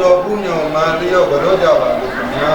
ဇော်ပူညောမာလျော့ကြောကြပါလို့ခင်ဗျာ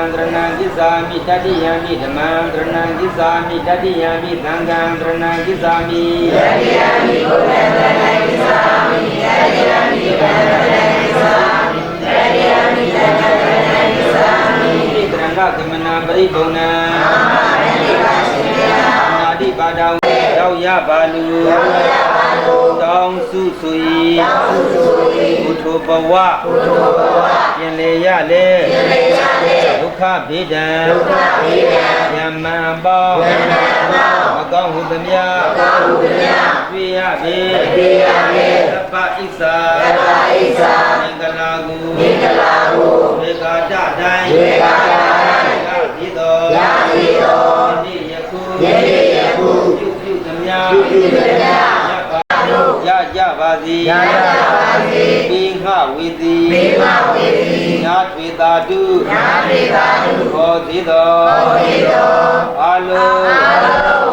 ဗုဒ္ဓံပရဏတိသာမိတတိယမိဓမ္မံပရဏတိသာမိတတိယမိသံဃံပရဏတိသာမိတတိယမိဗုဒ္ဓံပရဏတိသာမိတတိယမိဓမ္မံပရဏတိသာမိတတိယမိသံဃံပရဏတိသာမိဣတရဏကမနာပရိဘုံနံအာမရဏိပါရှင်ဗျာနာတိပါဒံရောက်ရပါလူရောက်ရပါလူတောင်းစုဆို၏တောင်းစုဆို၏ဘုထုဘဝဘုထုဘဝပြင်လေရလေပြင်လေရလေဒုက္ခဗေဒံဒုက္ခဗေဒံယမံပေါယမံပေါမကောင်းဟုသမျှမကောင်းဟုသမျှတွေ့ရပေတွေ့ရပေသဗ္ဗဣစ္ဆာသဗ္ဗဣစ္ဆာမင်္ဂလာကုမင်္ဂလာကုဝေကာတတိုင်းဝေကာတတိုင်းရသည်တော်ရသည်တော်ယနေ့ယခုယနေ့ယခုပြုပြုသမျှပြုပြုသမျှရပါရကြပါစေရကြပါစေပိငှဝေတိပိငှဝေတိညာထွေ တာတုညာထွေတာတုဟောသည်တော်ဟောသည်တော်အာလုံးအာလုံး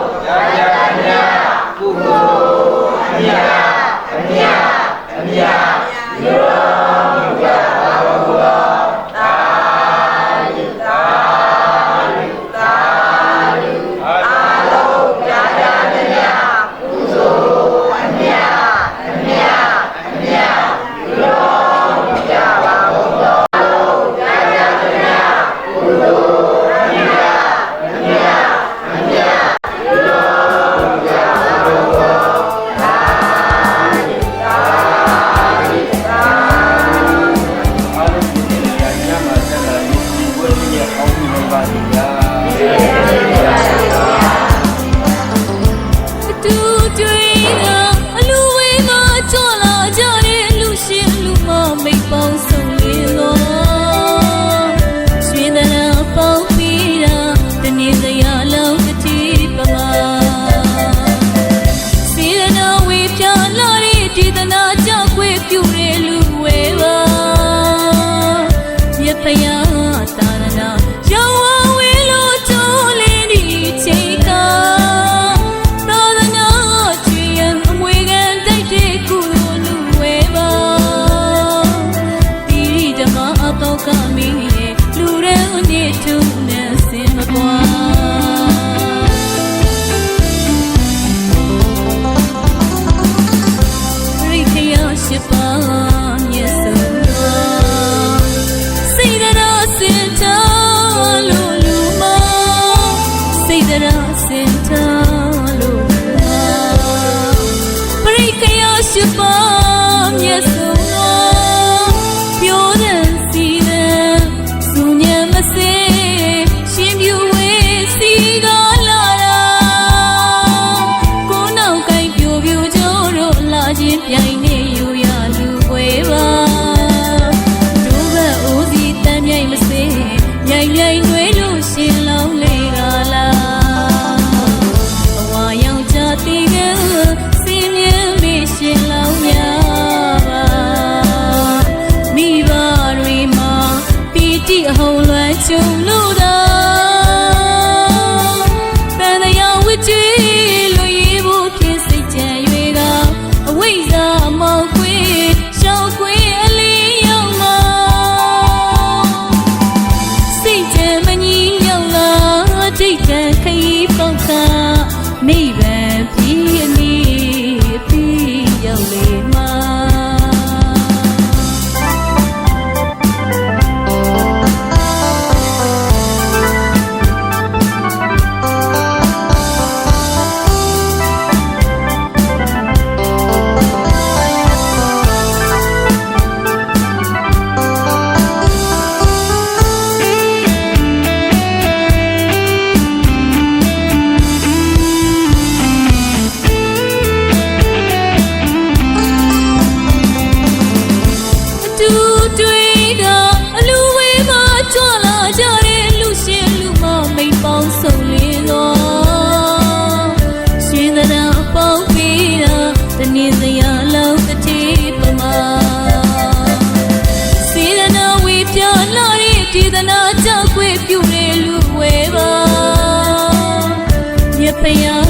မြဖ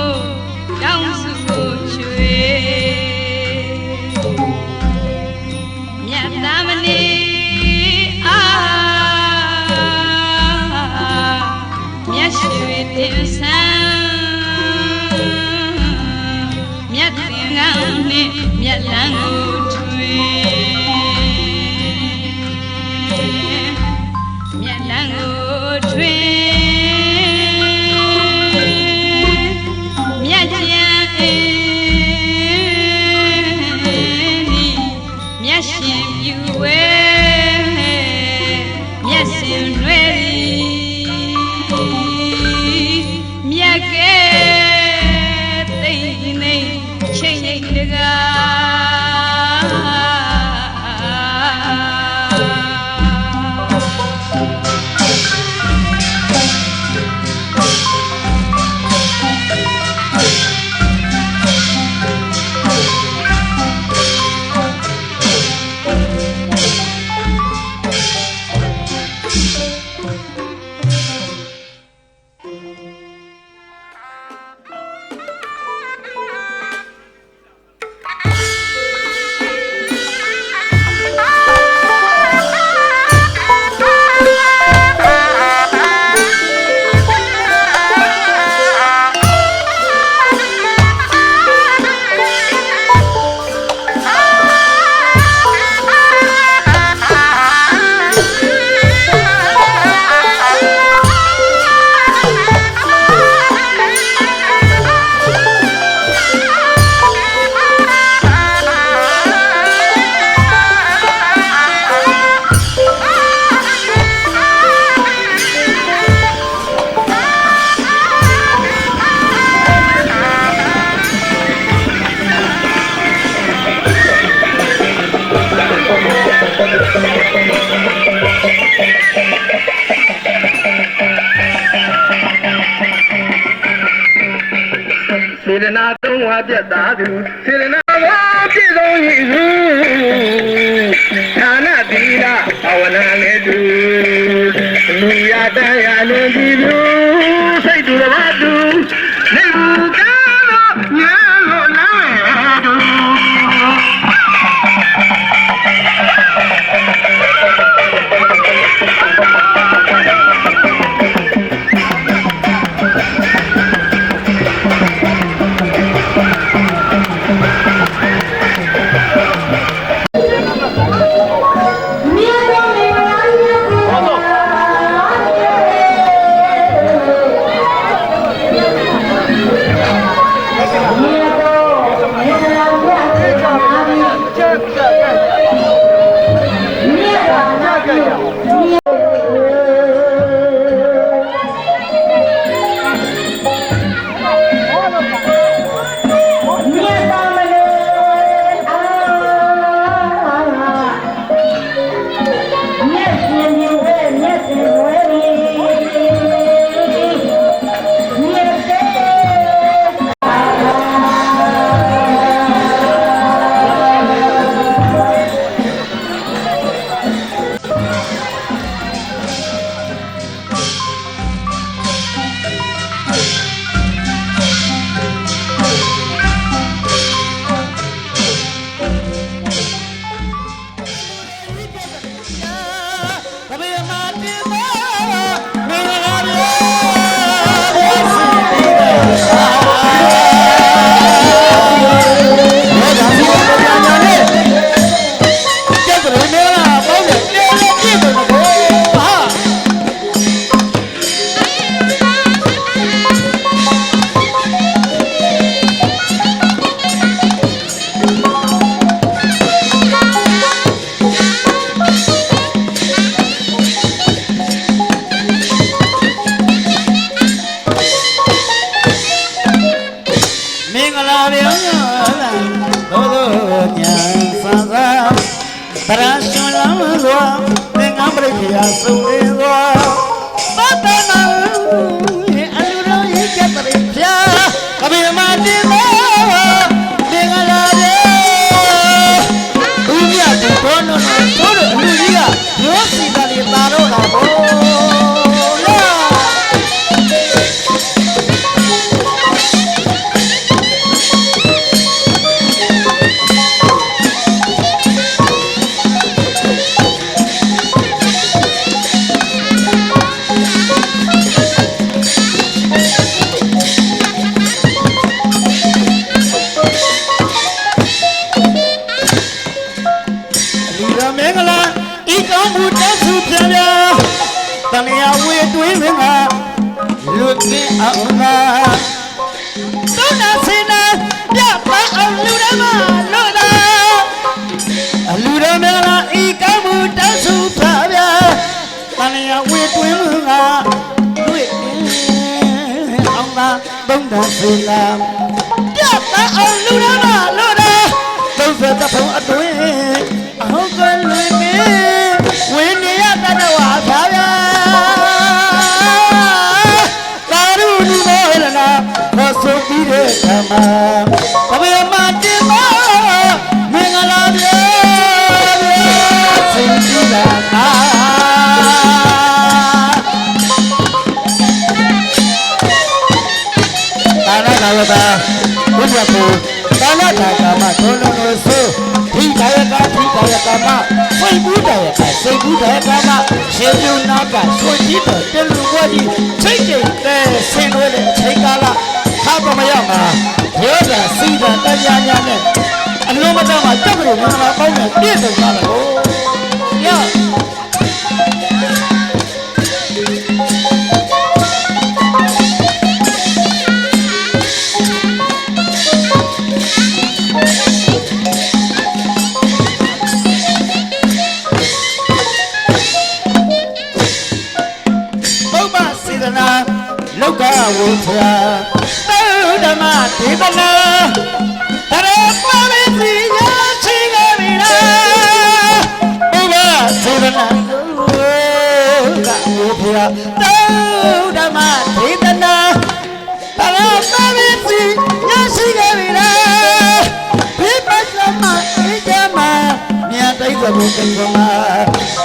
င်း ရှ တနာသုံးဝါပြတ်သားသူစေတနာဘောပြည့်စုံ၏ဟုဌာနသီလဘာဝနာနဲ့တူလူရတန်ရလွန်ကြည်သူ တ်သူ ရာဝေတွင်းမင်းကလူကင်းအောင်သာတုံးနာစင်နာပြပန်းအောင်လူရမလို့သာအလူရမင်္ဂလာဤကောင်းမှုတက်စုပြန်ပြတန်ရာဝေတွင်းမင်းကလူကင်းအောင်သာတုံးနာစင်နာပြပန်းအောင်လူရမလို့သာသုံးဆက်တဖုံအတွင်း တဲ့ဓမ္မတပည့်မတင်မောမင်္ဂလာပြေဆင်ကြည်လာနာသာနာကာလတာဘုရားကိုသာနာကာကမဒုလုံးလို့ဆိုဒီကာယကဒီကာယကမစိတ်ဘူးကာယကစိတ်ဘူးကာယကမရှင်ပြုနာကဆိုကြည့်တော့တလူဘွားကြီးစိတ်ကြိတ်တဲ့ဆင်းရဲတဲ့အချိန်ကာလ ခါပမရမှာရောတာစီတာတရားညာနဲ့အလုံးမတမှာတက်ကြလို့မင်္ဂလာပေါင်းနဲ့ပြည့်စုံသွားတယ်ဟိုရ Come on.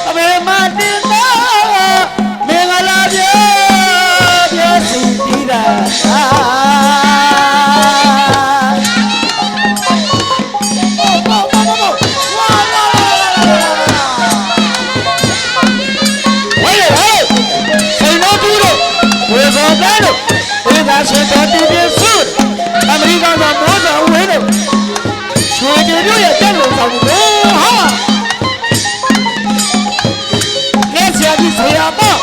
ရာ